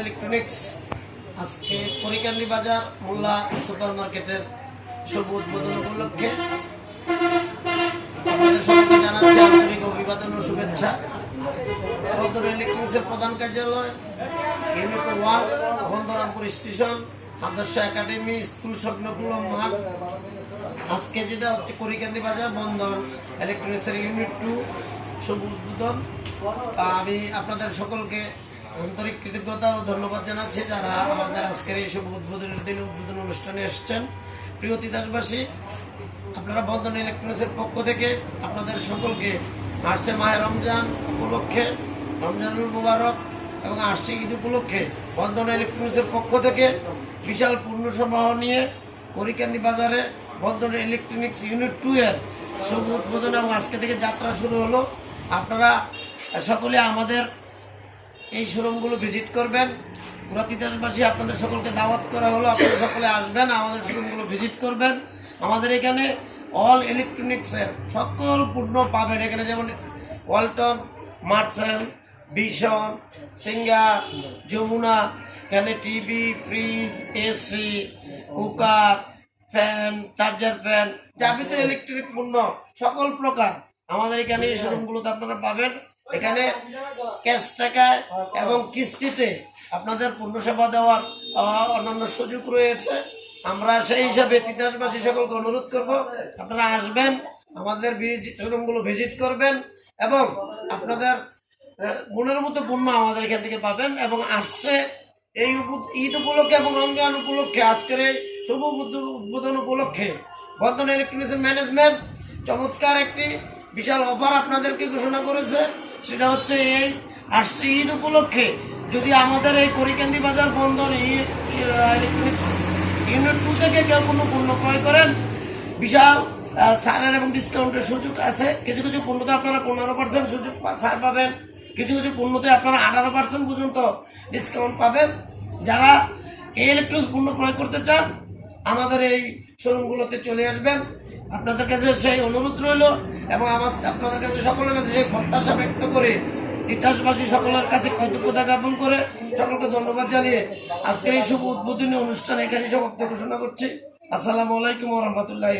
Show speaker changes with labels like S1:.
S1: Electronics আজকে পরিকান্দি বাজার, মোল্লা super মার্কেটের শুভ উদ্বোধন উপলক্ষে অভিবাদন ও শুভেচ্ছা। ইলেকট্রনিক্সের প্রধান কার্যালয় ইউনিট স্টেশন, আদর্শ একাডেমি, স্কুল মাঠ আজকে যেটা হচ্ছে বাজার ইলেকট্রনিক্সের ইউনিট টু উদ্বোধন। আমি আপনাদের সকলকে আন্তরিক কৃতজ্ঞতা ও ধন্যবাদ জানাচ্ছি যারা আমাদের আজকের এই শুভ উদ্বোধনের দিনে উদ্বোধন অনুষ্ঠানে এসছেন। প্রিয় তিতাসবাসী, আপনারা বন্ধন ইলেকট্রনিক্সের পক্ষ থেকে আপনাদের সকলকে আসছে মাহে রমজান উপলক্ষে, রমজানুল মুবারক এবং আসছে ঈদ উপলক্ষে বন্ধন ইলেকট্রনিক্সের পক্ষ থেকে বিশাল পূর্ণ সমাহ নিয়ে করিকান্দি বাজারে বন্ধন ইলেকট্রনিক্স ইউনিট টু এর শুভ উদ্বোধন এবং আজকে থেকে যাত্রা শুরু হলো। আপনারা সকলে আমাদের এই শোরুমগুলো ভিজিট করবেন। পুরা তিতাসবাসী আপনাদের সকলকে দাওয়াত করা হলো। আপনারা সকলে আসবেন, আমাদের শোরুমগুলো ভিজিট করবেন। আমাদের এখানে অল ইলেকট্রনিক্সের সকল পণ্য পাবেন। এখানে যেমন ওয়ালটন মার্সেল বিশন সিঙ্গা যমুনা এখানে TV fridge AC cooker fan charger fan যাবতীয় ইলেকট্রিক পণ্য, সকল প্রকার আমাদের এখানে এই শোরুমগুলোতে আপনারা পাবেন। এখানে ক্যাশ টাকায় এবং কিস্তিতে আপনাদের পূর্ণ সেবা দেওয়ার অন্যান্য সুযোগ রয়েছে। আমরা সেই হিসাবে তিতাসবাসী সকলকে অনুরোধ করব, আপনারা আসবেন, আমাদের শোরুমগুলো ভিজিট করবেন এবং আপনাদের মনের মতো পণ্য আমাদের এখান থেকে পাবেন এবং আসছে এই ঈদ উপলক্ষে এবং রমজান উপলক্ষে, আজকের এই শুভ উদ্বো- উদ্বোধন উপলক্ষে বর্ধমান ইলেকট্রনিক্স ম্যানেজমেন্ট চমৎকার একটি বিশাল অফার আপনাদেরকে ঘোষণা করেছে। সেটা হচ্ছে এই আসছে ঈদ উপলক্ষে যদি আমাদের এই করিকান্দি বাজার বন্ধন ইলেকট্রনিক্স ইউনিট টু থেকে কেউ কোনো পণ্য ক্রয় করেন, বিশাল সারের এবং ডিসকাউন্টের সুযোগ আছে। কিছু কিছু পণ্যতে আপনারা পনেরো পার্সেন্ট সুযোগ ছাড় পাবেন। কিছু কিছু পণ্যতে আপনারা আঠারো পার্সেন্ট পর্যন্ত ডিসকাউন্ট পাবেন। যারা এই ইলেকট্রনিক্স পণ্য ক্রয় করতে চান, আমাদের এই শোরুমগুলোতে চলে আসবেন। আপনাদের কাছে সেই অনুরোধ রইল এবং আমার আপনাদের কাছে সকলের কাছে সেই প্রত্যাশা ব্যক্ত করে তিতাসবাসী সকলের কাছে কৃতজ্ঞতা জ্ঞাপন করে সকলকে ধন্যবাদ জানিয়ে আজকের এই শুভ উদ্বোধনী অনুষ্ঠান এখানে সমাপ্ত ঘোষণা করছি। আসসালামু আলাইকুম রহমতুল্লাহ